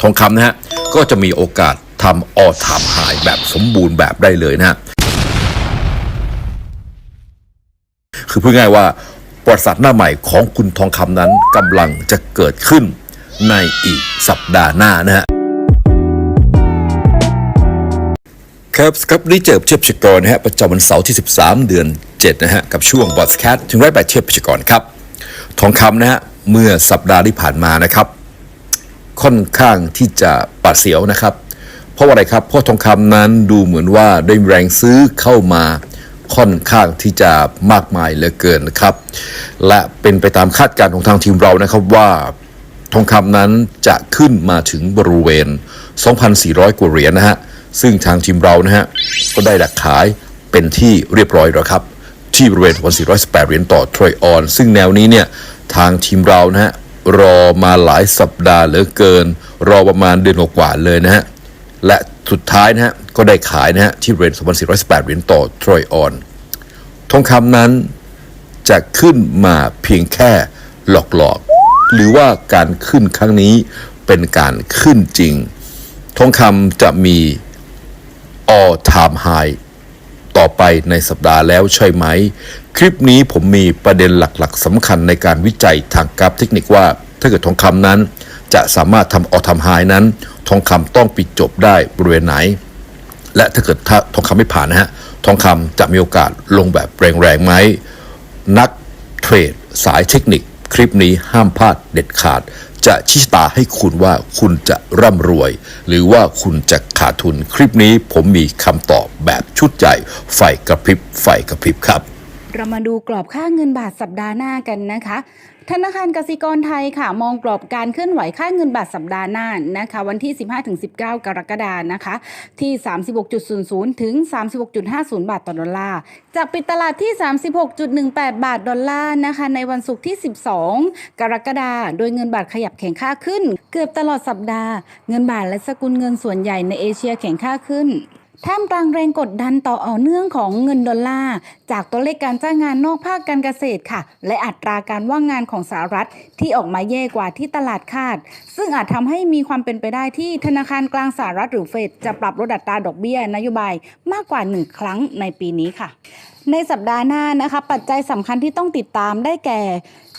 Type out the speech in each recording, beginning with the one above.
ทองคำนะฮะก็จะมีโอกาสทำออทามหายแบบสมบูรณ์แบบได้เลยนะฮะคือพูดง่ายว่าประวัติศาสตร์หน้าใหม่ของคุณทองคำนั้นกำลังจะเกิดขึ้นในอีกสัปดาห์หน้านะฮะครับครับนี่เจอเชฟชกรนะฮะประจำวันเสาร์ที่ 13 เดือน 7 นะฮะ กับช่วงบอสแคทถึงไรแบบเชฟชกรครับ ทองคำนะฮะ เมื่อสัปดาห์ที่ผ่านมานะครับ ค่อนข้างที่จะปาดเสียวนะครับ เพราะอะไรครับ เพราะทองคำนั้นดูเหมือนว่าได้แรงซื้อเข้ามาค่อนข้างที่จะมากมายเหลือเกินนะครับ และเป็นไปตามคาดการณ์ของทางทีมเรานะครับว่าทองคำนั้นจะขึ้นมาถึงบริเวณ 2,400 กว่าเหรียญนะฮะ ซึ่งทางทีมเรานะฮะ ก็ได้ดักขายเป็นที่เรียบร้อยแล้วครับ ที่บริเวณ1,418 เหรียญต่อทรอยออน ซึ่งแนวนี้เนี่ย ทางทีมเรานะฮะ รอมาหลายสัปดาห์เหลือเกิน รอประมาณเดือนกว่าเลยนะฮะ และสุดท้ายนะฮะ ก็ได้ขายนะฮะ ที่บริเวณ2,418เหรียญต่อทรอยออน ทองคำนั้นจะขึ้นมาเพียงแค่หลอกๆ หรือว่าการขึ้นครั้งนี้เป็นการขึ้นจริง ทองคำจะมี all time high ต่อไปในสัปดาห์แล้วใช่ไหม คลิปนี้ผมมีประเด็นหลักๆสำคัญในการวิจัยทางกราฟเทคนิคว่า ถ้าเกิดทองคำนั้น จะสามารถทำ all time high นั้น ทองคำต้องปิดจบได้บริเวณไหน และถ้าเกิดถ้าทองคำไม่ผ่านนะฮะทองคำจะมีโอกาสลงแบบแรงๆไหมนักเทรดสายเทคนิค คลิปนี้ห้ามพลาดเด็ดขาด จะชี้ตาให้คุณว่าคุณจะร่ำรวย หรือว่าคุณจะขาดทุนคลิปนี้ผมมีคำตอบแบบชุดใหญ่ไฟกระพริบไฟกระพริบครับ เรามาดูกรอบค่าเงินบาทสัปดาห์หน้ากันนะคะ ธนาคารกสิกรไทยค่ะ มองกรอบการเคลื่อนไหวค่าเงินบาทสัปดาห์หน้านะคะ วันที่ 15-19 กรกฎานะคะ ที่ 36.00 ถึง 36.50 บาทต่อดอลลาร์ จากปิดตลาดที่ 36.18 บาทดอลลาร์นะคะ ในวันศุกร์ที่ 12 กรกฎาคมโดยเงินบาทขยับแข็งค่าขึ้น เกือบตลอดสัปดาห์ เงินบาทและสกุลเงินส่วนใหญ่ในเอเชียแข็งค่าขึ้น ท่ามกลางแรงกดดันต่อเอาเนื่องของเงินดอลลาร์ จากตัวเลขการจ้างงานนอกภาคการเกษตรค่ะ และอัตราการว่างงานของสหรัฐที่ออกมาแย่กว่าที่ตลาดคาด ซึ่งอาจทำให้มีความเป็นไปได้ที่ธนาคารกลางสหรัฐหรือเฟดจะปรับลดอัตราดอกเบี้ยนโยบายมากกว่า 1 ครั้งในปีนี้ค่ะ ในสัปดาห์หน้านะคะปัจจัยสำคัญที่ต้องติดตามได้แก่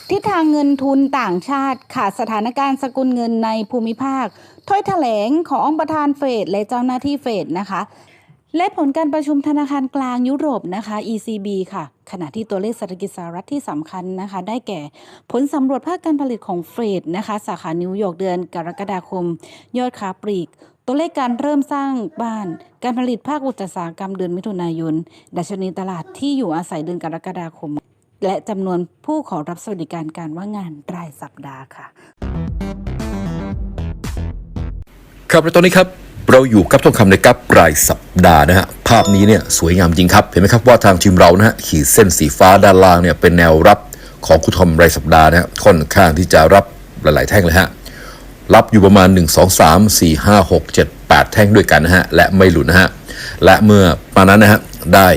ทิศทางเงินทุนต่างชาติค่ะสถานการณ์สกุลเงินในภูมิภาคถ้อยแถลงของประธานเฟดและเจ้าหน้าที่เฟดนะคะ และผลการประชุมธนาคารกลางยุโรปนะคะ ECB ค่ะ ขณะที่ตัวเลขเศรษฐกิจสหรัฐที่สำคัญนะคะ ได้แก่ผลสำรวจภาคการผลิตของเฟดนะคะ สาขานิวยอร์กเดือนกรกฎาคม ยอดค้าปลีก ตัวเลขการเริ่มสร้างบ้าน การผลิตภาคอุตสาหกรรมเดือนมิถุนายน ดัชนีตลาดที่อยู่อาศัยเดือนกรกฎาคม และจำนวนผู้ขอรับสวัสดิการการว่างงานรายสัปดาห์ค่ะ ครับตอนนี้ครับ เราอยู่กับทองคำในกับรายสัปดาห์นะฮะภาพนี้เนี่ยสวยงามจริงครับ เห็นไหมครับว่าทางทีมเรานะฮะขีดเส้นสีฟ้าด้านล่างเนี่ยเป็นแนวรับของคุณทอมรายสัปดาห์นะฮะค่อนข้างที่จะรับหลาย ๆ แท่งเลยฮะรับอยู่ประมาณ 1 2 3 4 5 6 7 8 แท่งด้วยกันนะฮะและไม่หลุดนะฮะและเมื่อมานั้นนะฮะได้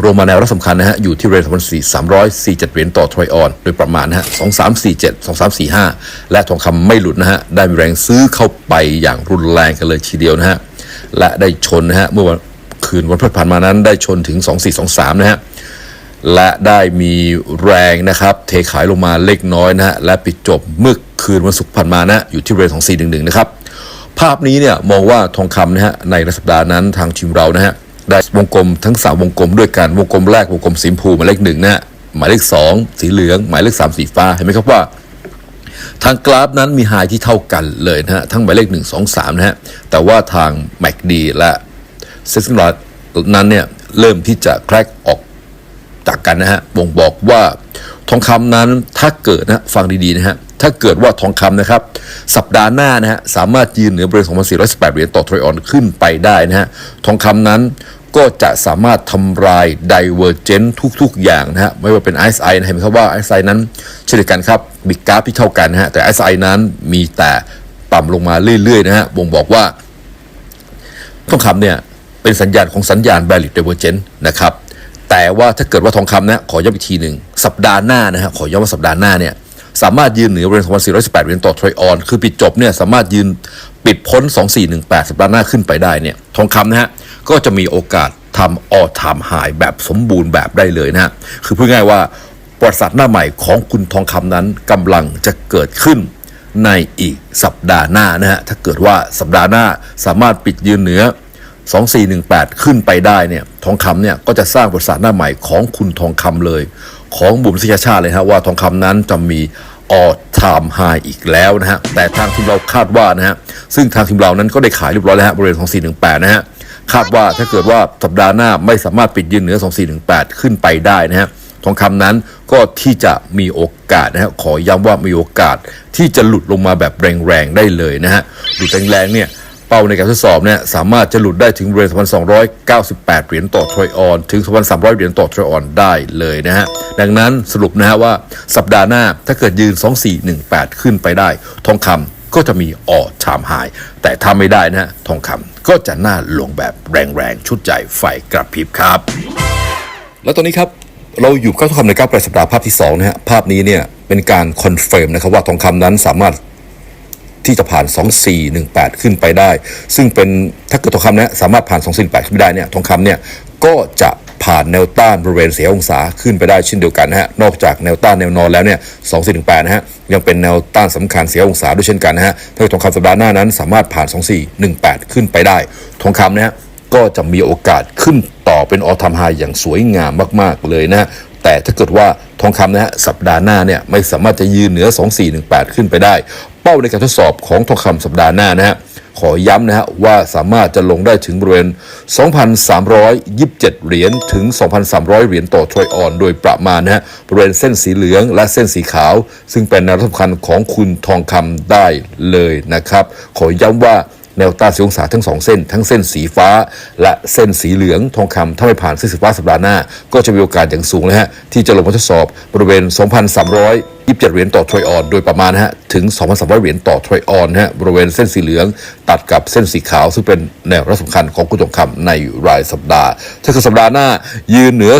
โรมาแนวรับสำคัญนะฮะอยู่ที่เรนสองสี่สามร้อยสี่เจ็ดเหรียญต่อทรอยออนโดยประมาณนะฮะสองสามสี่เจ็ดสองสามสี่ห้าและทองคำไม่หลุดนะฮะได้มีแรงซื้อเข้าไปอย่างรุนแรงกันเลยทีเดียวนะฮะและได้ชนนะฮะเมื่อวันคืนวันพฤหัสผ่านมานั้นได้ชนถึง 2423 นะฮะ และได้มีแรงนะครับเทขายลงมาเล็กน้อยนะฮะ และปิดจบเมื่อคืนวันศุกร์ผ่านมานะอยู่ที่เรนของ411 นะครับ ภาพนี้เนี่ยมองว่าทองคำนะฮะในสัปดาห์นั้นทางทีมเรานะฮะ ได้วงกลมทั้งสามวงกลมด้วยกันวงกลมแรกวงกลมสีชมพูหมายเลขหนึ่งนะหมายเลขสองสีเหลือง หมายเลขสามสีฟ้าเห็นไหมครับว่า ทางกราฟนั้นมีไฮที่เท่ากันเลยนะฮะทั้งหมายเลข1 2 3นะฮะแต่ว่าทาง MACD และเซส n ล r นั้นเนี่ยเริ่มที่จะแครกออกจากกันนะฮะบ่งบอกว่าทองคำนั้นถ้าเกิดนะฟังดีๆนะฮะถ้าเกิดว่าทองคำนะครับ สัปดาห์หน้านะฮะสามารถยืนเหนือบริเวณ 2,418 เหรียญต่อทรอยออนขึ้นไปได้นะฮะทองคำนั้น ก็จะสามารถทำลาย divergent ทุก ๆ อย่างนะฮะ ไม่ว่าเป็น RSI นะเห็นไหมครับว่า RSI นั้นเช่นเดียวกันครับมีกราฟที่เท่ากันนะฮะ แต่ RSI นั้นมีแต่ต่ำลงมาเรื่อย ๆ นะฮะบ่งบอกว่าทองคำเนี่ยเป็นสัญญาณของสัญญาณ valid divergent นะครับ แต่ว่าถ้าเกิดว่าทองคำนะขอย้ำอีกทีหนึ่งสัปดาห์หน้านะฮะขอย้ำว่าสัปดาห์หน้าเนี่ย สามารถยืนเหนือบริเวณ2,418เหรียญต่อทรอยออนคือปิดจบเนี่ยสามารถยืนปิดพ้น 2418 สัปดาห์หน้าขึ้นไปได้เนี่ยทองคำนะฮะก็จะมีโอกาสทำออทามหายแบบสมบูรณ์แบบได้เลยนะฮะคือพูดง่ายว่าประวัติศาสตร์หน้าใหม่ของคุณทองคำนั้นกำลังจะเกิดขึ้นในอีกสัปดาห์หน้านะฮะถ้าเกิดว่าสัปดาห์หน้าสามารถปิดยืนเหนือ 2418 ขึ้นไปได้เนี่ยทองคำเนี่ยก็จะสร้างประวัติศาสตร์หน้าใหม่ของคุณทองคำเลย ของบุ๋มสิชาชาติเลยฮะว่าทองคำนั้นจะมีออทามไฮอีกแล้วนะฮะ แต่ทางทีมเราคาดว่านะฮะ ซึ่งทางทีมเรานั้นก็ได้ขายเรียบร้อยแล้วฮะบริเวณ2418 นะฮะ คาดว่าถ้าเกิดว่าสัปดาห์หน้าไม่สามารถปิดยืนเหนือ 2418 ขึ้นไปได้นะฮะ ทองคำนั้นก็ที่จะมีโอกาสนะฮะ ขอย้ำว่ามีโอกาสที่จะหลุดลงมาแบบแรงๆได้เลยนะฮะ หลุดแรงๆเนี่ย เป้าในการทดสอบเนี่ยสามารถจะหลุดได้ถึงบริเวณ298 เหรียญต่อทรอยออนถึง2,300 เหรียญต่อทรอยออนได้เลยนะฮะ ดังนั้นสรุปนะฮะว่าสัปดาห์หน้าถ้าเกิดยืน 2418 ขึ้นไปได้ ทองคำก็จะมีออชามหาย แต่ถ้าไม่ได้นะฮะทองคำก็จะหน่าลงแบบแรงๆ ชุดใหญ่ไฟกระพริบครับ แล้วตอนนี้ครับเราอยู่กับทองคำในก้าวปลายสัปดาห์ภาพที่2นะฮะภาพนี้เนี่ยเป็นการคอนเฟิร์มนะครับว่าทองคำนั้นสามารถ ที่จะผ่าน 2418 ขึ้นไปได้ ซึ่งเป็นถ้าเกิดทองคำเนี่ยสามารถผ่าน 2418 ขึ้นไปได้เนี่ยทองคำเนี่ยก็จะผ่านแนวต้านบริเวณเสียองศาขึ้นไปได้เช่นเดียวกันนะฮะ นอกจากแนวต้านแนวนอนแล้วเนี่ย2418นะฮะ ยังเป็นแนวต้านสำคัญเสียองศาด้วยเช่นกันนะฮะถ้าเกิดทองคำสัปดาห์หน้านั้นสามารถผ่าน 2418 ขึ้นไปได้ ทองคำเนี่ยก็จะมีโอกาสขึ้นต่อเป็นออทามไฮอย่างสวยงามมากๆเลยนะฮะแต่ถ้าเกิดว่าทองคำนะฮะสัปดาห์หน้าเนี่ยไม่สามารถจะยืนเหนือ 2418 ขึ้นไปได้ เป้าในการทดสอบของทองคำสัปดาห์หน้านะฮะขอย้ำนะฮะว่าสามารถจะลงได้ถึงบริเวณ 2,327 เหรียญถึง 2,300 เหรียญต่อทรอยออนโดยประมาณนะฮะบริเวณเส้นสีเหลืองและเส้นสีขาว ซึ่งเป็นแนวสำคัญของคุณทองคำได้เลยนะครับ ขอย้ำว่า แนวต้านสีองศาทั้งสองเส้น ทั้งเส้นสีฟ้า และเส้นสีเหลืองทองคำถ้าไม่ผ่านเส้นสีฟ้าสัปดาห์หน้า ก็จะมีโอกาสอย่างสูงนะฮะที่จะลงมาทดสอบบริเวณ 2,327 เหรียญต่อทรอยออน โดยประมาณนะฮะถึง 2,300 เหรียญต่อทรอยออนนะฮะบริเวณเส้นสีเหลือง ตัดกับเส้นสีขาว ซึ่งเป็นแนวรับสำคัญของคุณทองคำในรายสัปดาห์ ถ้าเกิดสัปดาห์หน้ายืนเหนือ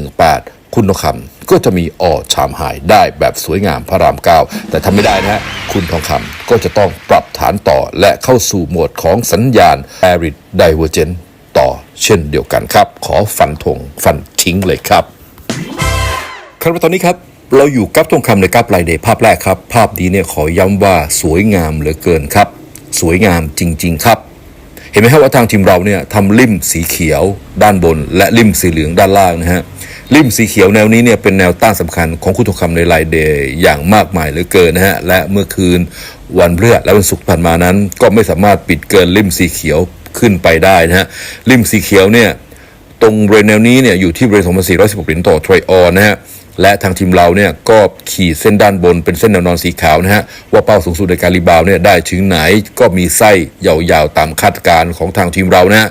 2418 คุณทองคำ ก็จะมีออชามหายได้แบบสวยงามพระรามเก้าแต่ทำไม่ได้นะฮะคุณทองคำก็จะต้องปรับฐานต่อและเข้าสู่โหมดของสัญญาณ Arid Divergent ต่อเช่นเดียวกันครับ ขอฟันธงฟันทิ้งเลยครับครับตอนนี้ครับเราอยู่กับทองคำในกับไลเดย์ภาพแรกครับ ภาพนี้เนี่ยขอย้ำว่าสวยงามเหลือเกินครับ สวยงามจริง ๆ ครับ เห็นไหมครับว่าทางทีมเราเนี่ยทำริมสีเขียวด้านบน และริมสีเหลืองด้านล่างนะฮะ ริมสีเขียวแนวนี้เนี่ยเป็นแนวต้านสำคัญของคุณทองคำในไลเดย์อย่างมากมายเหลือเกินนะฮะ และเมื่อคืนวันพฤหัสและวันศุกร์ผ่านมานั้น ก็ไม่สามารถปิดเกินริมสีเขียวขึ้นไปได้นะฮะ ริมสีเขียวเนี่ยตรงบริเวณแนวนี้เนี่ยอยู่ที่บริเวณ2,416เหรียญต่อทรอยออนนะฮะและทางทีมเราเนี่ยก็ขีดเส้นด้านบนเป็นเส้นแนวนอนสีขาวนะฮะว่าเป้าสูงสุดในการรีบาวด์เนี่ยได้ถึงไหนก็มีไส้ยาวๆตามคาดการณ์ของทางทีมเรานะฮะ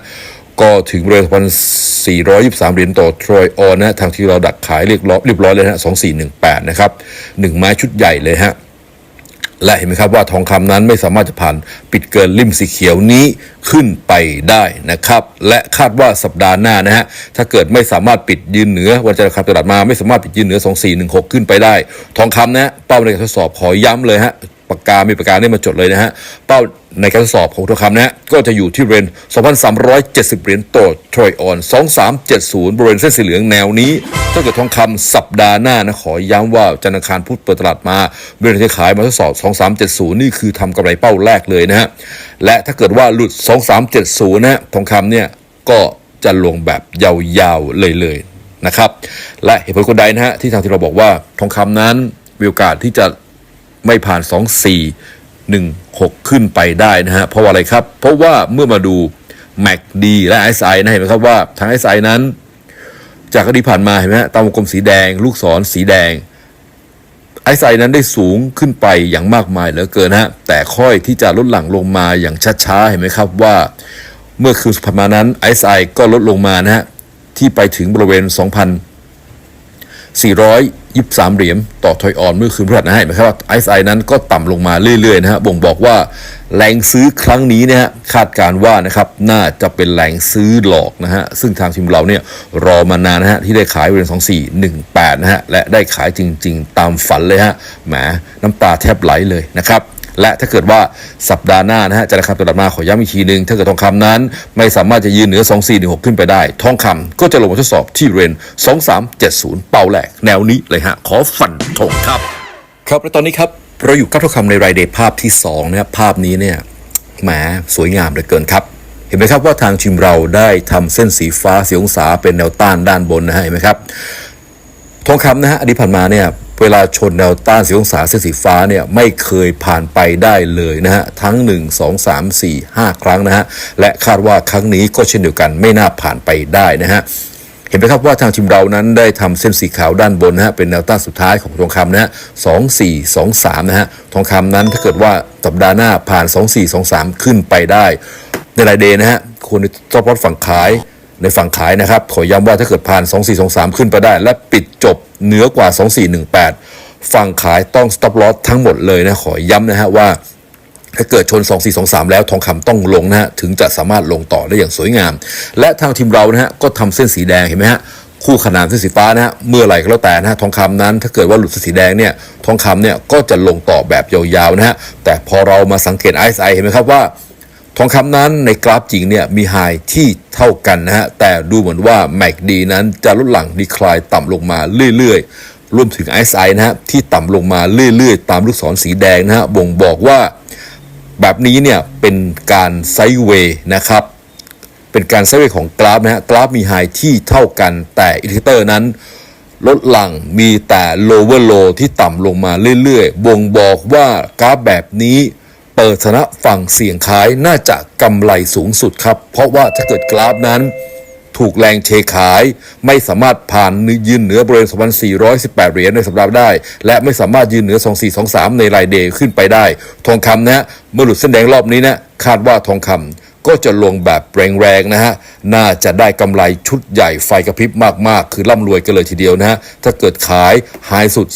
ก็ถึงบริเวณ1,423 เหรียญต่อทรอยออนนะทางทีมเราดักขายเรียบร้อยเรียบร้อยเลยนะฮะ2418 นะครับหนึ่งไม้ชุดใหญ่เลยฮะและเห็นไหมครับว่าทองคำนั้นไม่สามารถจะผ่านปิดเกินริมสีเขียวนี้ขึ้นไปได้นะครับ และคาดว่าสัปดาห์หน้านะฮะถ้าเกิดไม่สามารถปิดยืนเหนือวันจันทร์ครับตลาดมาไม่สามารถปิดยืนเหนือ 2416 ขึ้นไปได้ ทองคำนะฮะเป้าในการทดสอบขอย้ำเลยฮะ ปากกา มีปากกาได้มาจดเลยนะฮะ เป้าในการทดสอบของทองคำนะฮะ ก็จะอยู่ที่บริเวณ2,370 เหรียญต่อทรอยออน 2370 บริเวณเส้นสีเหลืองแนวนี้ ถ้าเกิดทองคำสัปดาห์หน้านะ ขอย้ำว่าจันทร์คารพุธเปิดตลาดมาบริเวณที่ขายมาทดสอบ 2370 นี่คือทำกำไรเป้าแรกเลยนะฮะ และถ้าเกิดว่าหลุด 2370 นะฮะ ทองคำเนี่ยก็จะลงแบบยาวๆเลยเลยๆนะครับ และเหตุผลคนใดนะฮะที่ทางที่เราบอกว่าทองคำนั้นมีโอกาสที่จะ ไม่ผ่าน 2416 ขึ้นไปได้นะฮะเพราะว่าอะไรครับ เพราะว่าเมื่อมาดู MACD และ SI นะเห็นไหมครับว่าทาง SI นั้น จากอดีตผ่านมาเห็นไหมฮะตามวงกลมสีแดง ลูกศรสีแดงไอซ์ไซนั้นได้สูงขึ้นไปอย่างมากมายเหลือเกินฮะแต่ค่อยที่จะลดหลั่งลงมาอย่างช้าๆเห็นไหมครับว่า เมื่อคืนสุดผ่านมานั้นไอซ์ไซก็ลดลงมานะฮะที่ไปถึงบริเวณ2,420 บสามเหรียญต่อทอยออนเมื่อคืนพฤหัสนะฮะเห็นไหมครับว่าไอซ์ไอนั้นก็ต่ำลงมาเรื่อยๆนะฮะบ่งบอกว่าแรงซื้อครั้งนี้เนี่ยฮะคาดการณ์ว่านะครับน่าจะเป็นแรงซื้อหลอกนะฮะซึ่งทางทีมเราเนี่ยรอมานานนะฮะที่ได้ขายเป็นสองสี่หนึ่งแปดนะฮะและได้ขายจริง ๆ ตามฝันเลยฮะแหมน้ำตาแทบไหลเลยนะครับ และถ้าเกิดว่าสัปดาห์หน้านะฮะจะราคาตลาดมาขอย้ำอีกทีหนึ่งถ้าเกิดทองคำนั้น ไม่สามารถจะยืนเหนือ 2416 ขึ้นไปได้ ทองคำก็จะลงมาทดสอบที่เรน 2370 เป้าแรกแนวนี้เลยฮะ ขอฟันธงครับ ครับและตอนนี้ครับ เราอยู่กับทองคำในรายเดย์ภาพที่2นะครับภาพนี้เนี่ยแหมสวยงามเหลือเกินครับเห็นไหมครับว่าทางทีมเราได้ทำเส้นสีฟ้าสีองศาเป็นแนวต้านด้านบนนะฮะเห็นไหมครับทองคำนะฮะอดีตผ่านมาเนี่ย เวลาชนแนวต้านสีองศาเส้นสีฟ้าเนี่ยไม่เคยผ่านไปได้เลยนะฮะทั้ง 1 2 3 4 5 ครั้งนะฮะและคาดว่าครั้งนี้ก็เช่นเดียวกันไม่น่าผ่านไปได้นะฮะเห็นไหมครับว่าทางทีมเรานั้นได้ทำเส้นสีขาวด้านบนนะฮะเป็นแนวต้านสุดท้ายของทองคำนะฮะสองสี่สองสามนะฮะทองคำนั้นถ้าเกิดว่าสัปดาห์หน้าผ่าน 2 4 2 3 ขึ้นไปได้ ในรายเดย์นะฮะควรจะต้องรอดฝั่งขาย ในฝั่งขายนะครับ ขอย้ำว่าถ้าเกิดผ่าน 2423 ขึ้นไปได้ และปิดจบเหนือกว่า 2418 ฝั่งขายต้อง stop loss ทั้งหมดเลยนะ ขอย้ำนะฮะว่า ถ้าเกิดชน 2423 แล้วทองคำต้องลงนะฮะ ถึงจะสามารถลงต่อได้อย่างสวยงาม และทางทีมเรานะฮะ ก็ทำเส้นสีแดงเห็นไหมฮะคู่ขนานเส้นสีฟ้านะฮะเมื่อไหร่ก็แล้วแต่นะฮะทองคำนั้น ถ้าเกิดว่าหลุดเส้นสีแดงเนี่ยทองคำเนี่ยก็จะลงต่อแบบยาวๆนะฮะแต่พอเรามาสังเกต RSI เห็นไหมครับว่า ทองคำนั้นในกราฟจริงเนี่ยมีไฮที่เท่ากันนะฮะ แต่ดูเหมือนว่า MACD นั้นจะลดหลั่งดีคลายต่ำลงมาเรื่อยๆ รวมถึง RSI นะฮะ ที่ต่ำลงมาเรื่อยๆ ตามลูกศรสีแดงนะฮะ บ่งบอกว่าแบบนี้เนี่ยเป็นการไซด์เวย์นะครับ เป็นการไซด์เวย์ของกราฟนะฮะ กราฟมีไฮที่เท่ากัน แต่อินดิเคเตอร์นั้นลดหลั่งมีแต่ lower low ที่ต่ำลงมาเรื่อยๆ บ่งบอกว่ากราฟแบบนี้ เปิดชนะฝั่งเสี่ยงขายน่าจะกำไรสูงสุดครับ เพราะว่าถ้าเกิดกราฟนั้น ถูกแรงเทขายไม่สามารถผ่านยืนเหนือบริเวณ2,418 เหรียญในสัปดาห์ได้ และไม่สามารถยืนเหนือ 2423 ในรายเดย์ขึ้นไปได้ ทองคำนะฮะเมื่อหลุดเส้นแดงรอบนี้นะคาดว่าทองคำ ก็จะลงแบบแรงๆนะฮะ น่าจะได้กำไรชุดใหญ่ไฟกระพริบมากๆ คือร่ำรวยกันเลยทีเดียวนะฮะ ถ้าเกิดขายไฮสุด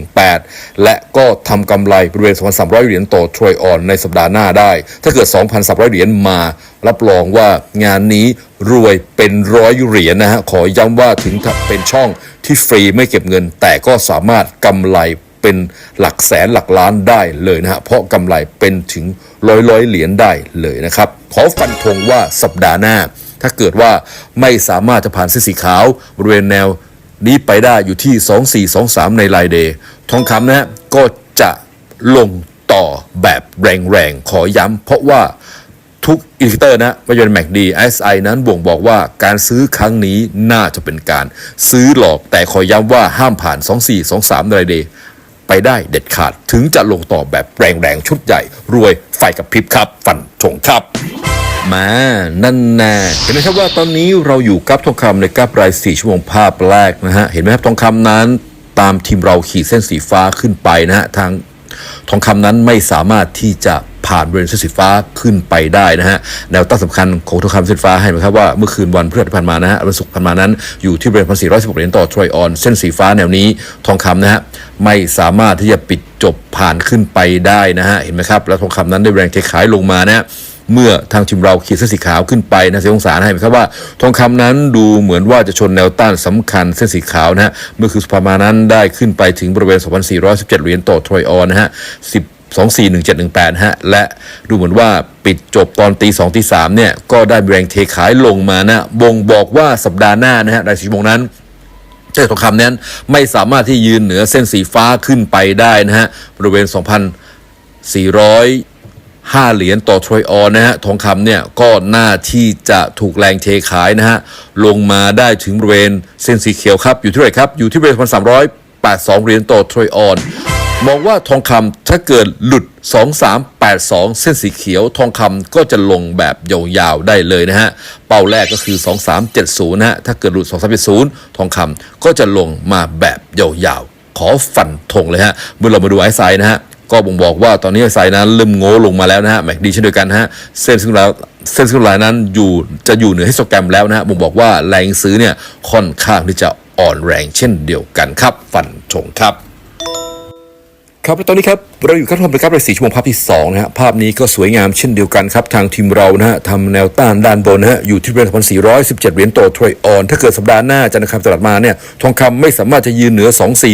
2418 และก็ทำกำไรบริเวณ 2,300 เหรียญต่อทรอยออนในสัปดาห์หน้าได้ ถ้าเกิด 2,300 เหรียญมา รับรองว่างานนี้รวยเป็นร้อยเหรียญนะฮะ ขอย้ำว่าถึงเป็นช่องที่ฟรีไม่เก็บเงิน แต่ก็สามารถกำไร เป็นหลักแสนหลักล้านได้เลยนะฮะเพราะกำไรเป็นถึงร้อยร้อยเหรียญได้เลยนะครับ ขอฟันธงว่าสัปดาห์หน้า ถ้าเกิดว่าไม่สามารถจะผ่านเส้นสีขาว บริเวณแนวนี้ไปได้อยู่ที่ 2423 ในไลน์เดย์ทองคำนะฮะก็จะลงต่อแบบแรงๆ ขอย้ำเพราะว่าทุกอินดิเคเตอร์นะไม่ว่าจะเป็น MACD SI นั้นบ่งบอกว่าการซื้อครั้งนี้น่าจะเป็นการซื้อหลอกแต่ขอย้ำว่าห้ามผ่าน 2423 ในรายเดย์ ไปได้เด็ดขาดถึงจะลงต่อแบบแรงๆ ชุดใหญ่ รวยไฟกับพริบครับ ฟันถงครับมา นั่นแน่เห็นไหมครับว่าตอนนี้เราอยู่กับทองคำในกราฟราย 4 ชั่วโมงภาพแรกนะฮะ เห็นไหมครับทองคำนั้นตามทีมเราขีดเส้นสีฟ้าขึ้นไปนะฮะ ทางทองคำนั้นไม่สามารถที่จะ ผ่านบริเวณเส้นสีฟ้าขึ้นไปได้นะฮะแนวต้านสำคัญของทองคำเส้นฟ้าให้ไหมครับว่าเมื่อคืนวันพฤหัสที่ผ่านมานะฮะวันศุกร์ผ่านมานั้นอยู่ที่บริเวณพันสี่ร้อยสิบเหรียญต่อทรอยออน เส้นสีฟ้าแนวนี้ทองคำนะฮะไม่สามารถที่จะปิดจบผ่านขึ้นไปได้นะฮะเห็นไหมครับแล้วทองคำนั้นได้แรงเทขายลงมานะฮะเมื่อทางทีมเราขีดเส้นสีขาวขึ้นไปนะเสียองศาให้ไหมครับว่า ทองคำนั้นดูเหมือนว่าจะชนแนวต้านสำคัญเส้นสีขาวนะฮะเมื่อคือสุภามานั้นได้ขึ้นไปถึงบริเวณ 2,417 เหรียญต่อทรอยออนนะฮะ10 241718 ฮะ และดูเหมือนว่าปิดจบตอนตีสองตีสามเนี่ย ก็ได้แรงเทขายลงมานะบ่งบอกว่าสัปดาห์หน้านะฮะรายสีมงนั้นเจ้าทองคำนั้นไม่สามารถที่ยืนเหนือเส้นสีฟ้าขึ้นไปได้นะฮะบริเวณ 2,405เหรียญต่อทรอยออนนะฮะทองคำเนี่ยก็น่าที่จะถูกแรงเทขายนะฮะลงมาได้ถึงบริเวณเส้นสีเขียวครับ อยู่ที่ไหร่ครับ อยู่ที่บริเวณ1,382 เหรียญต่อทรอยออน มองว่าทองคำถ้าเกิดหลุด 2382 เส้นสีเขียว ทองคำก็จะลงแบบยาวๆได้เลยนะฮะ เป้าแรกก็คือ 2370 นะฮะ ถ้าเกิดหลุด 2370 ทองคำก็จะลงมาแบบยาวๆ ขอฟันธงเลยฮะ เมื่อเรามาดูไอซ์ไซด์นะฮะก็บ่งบอกว่าตอนนี้ไอซ์ไซด์นั้นเริ่มโง่ลงมาแล้วนะฮะแม็กดีเช่นเดียวกันฮะเส้นซึ่งแล้วเส้นซึ่งลายนั้นอยู่จะอยู่เหนือฮิสโตแกรมแล้วนะฮะบ่งบอกว่าแรงซื้อเนี่ยค่อนข้างที่จะอ่อนแรงเช่นเดียวกันครับ ฟันธงครับ ครับและตอนนี้ครับเราอยู่กับทอมนะครับในสี่ชั่วโมงภาพที่2นะฮะภาพนี้ก็สวยงามเช่นเดียวกันครับ ทางทีมเรานะฮะทำแนวต้านด้านบนนะฮะอยู่ที่บริเวณ2,417 เหรียญต่อทรอยออน ถ้าเกิดสัปดาห์หน้าจะนะครับตลาดมาเนี่ยทองคำไม่สามารถจะยืนเหนือ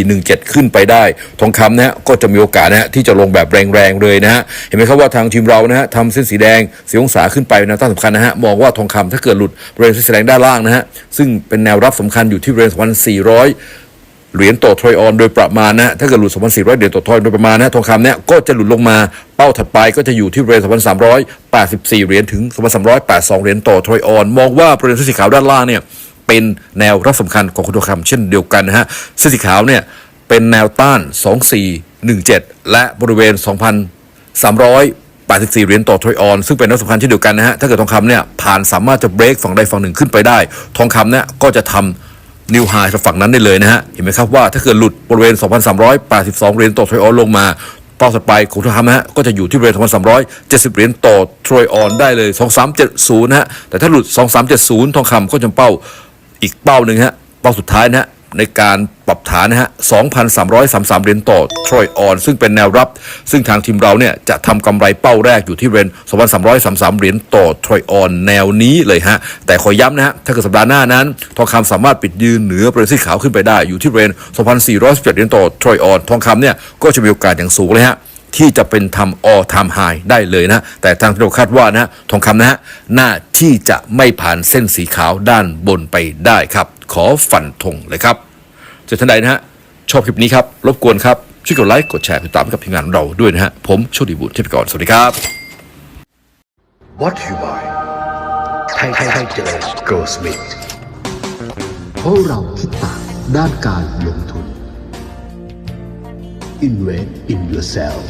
2417 ขึ้นไปได้ ทองคำนะฮะก็จะมีโอกาสนะฮะที่จะลงแบบแรงๆเลยนะฮะเห็นไหมครับว่าทางทีมเรานะฮะทำเส้นสีแดงสีองศาขึ้นไปแนวต้านสำคัญนะฮะมองว่าทองคำถ้าเกิดหลุดบริเวณเส้นสีแดงด้านล่างนะฮะซึ่งเป็นแนวรับสำคัญอยู่ที่บริเวณ2,400 เหรียญต่อทรอยออนโดยประมาณนะถ้าเกิดหลุด 2,400 เหรียญต่อทรอยโดยประมาณนะทองคำเนี่ยก็จะหลุดลงมาเป้าถัดไปก็จะอยู่ที่บริเวณ2,384 เหรียญถึง 2,382 เหรียญต่อทรอยออน มองว่าบริเวณเส้นสีขาวด้านล่างเนี่ยเป็นแนวรับสำคัญของคุณทองคำเช่นเดียวกันนะฮะเส้นสีขาวเนี่ยเป็นแนวต้าน 2417 และบริเวณ 2,384 เหรียญต่อทรอยออน ซึ่งเป็นแนวสำคัญเช่นเดียวกันนะฮะ ถ้าเกิดทองคำเนี่ยผ่านสามารถจะเบรกฝั่งใดฝั่งหนึ่งขึ้นไปได้ ทองคำเนี่ยก็จะทำ นิวไฮฝั่งนั้นได้เลยนะฮะ เห็นไหมครับว่าถ้าเกิดหลุดบริเวณ 2,382 เหรียญต่อทรอยออนลงมาเป้าถัดไปของทองคำฮะก็จะอยู่ที่บริเวณ2,370 เหรียญต่อทรอยออนได้เลย 2370 นะฮะ แต่ถ้าหลุด 2370 ทองคำก็จะเป้าอีกเป้าหนึ่งฮะ เป้าสุดท้ายนะฮะ ในการปรับฐานนะฮะ 2,333 เหรียญต่อทรอยออน ซึ่งเป็นแนวรับ ซึ่งทางทีมเราเนี่ยจะทำกำไรเป้าแรกอยู่ที่บริเวณ2,333 เหรียญต่อทรอยออน แนวนี้เลยฮะ แต่ขอย้ำนะฮะ ถ้าเกิดสัปดาห์หน้านั้น ทองคำสามารถปิดยืนเหนือบริเวณสีขาวขึ้นไปได้อยู่ที่บริเวณ2,417 เหรียญต่อทรอยออน ทองคำเนี่ยก็จะมีโอกาสอย่างสูงเลยฮะที่จะเป็นทำ all time high ได้เลยนะ แต่ทางที่เราคาดว่านะทองคำนะฮะน่าที่จะไม่ผ่านเส้นสีขาวด้านบนไปได้ครับ ขอฝันธงเลยครับเจอท่านใดนะฮะชอบคลิปนี้ครับ รบกวนครับ ช่วยกดไลค์ กดแชร์ติดตามกับทีมงานของเราด้วยนะฮะ ผมโชคดีบุญเทพกรสวัสดีครับ What you buy ไทยไทยเจริญ Go Smith เพราะเราคิดต่างด้านการลงทุน Invest in yourself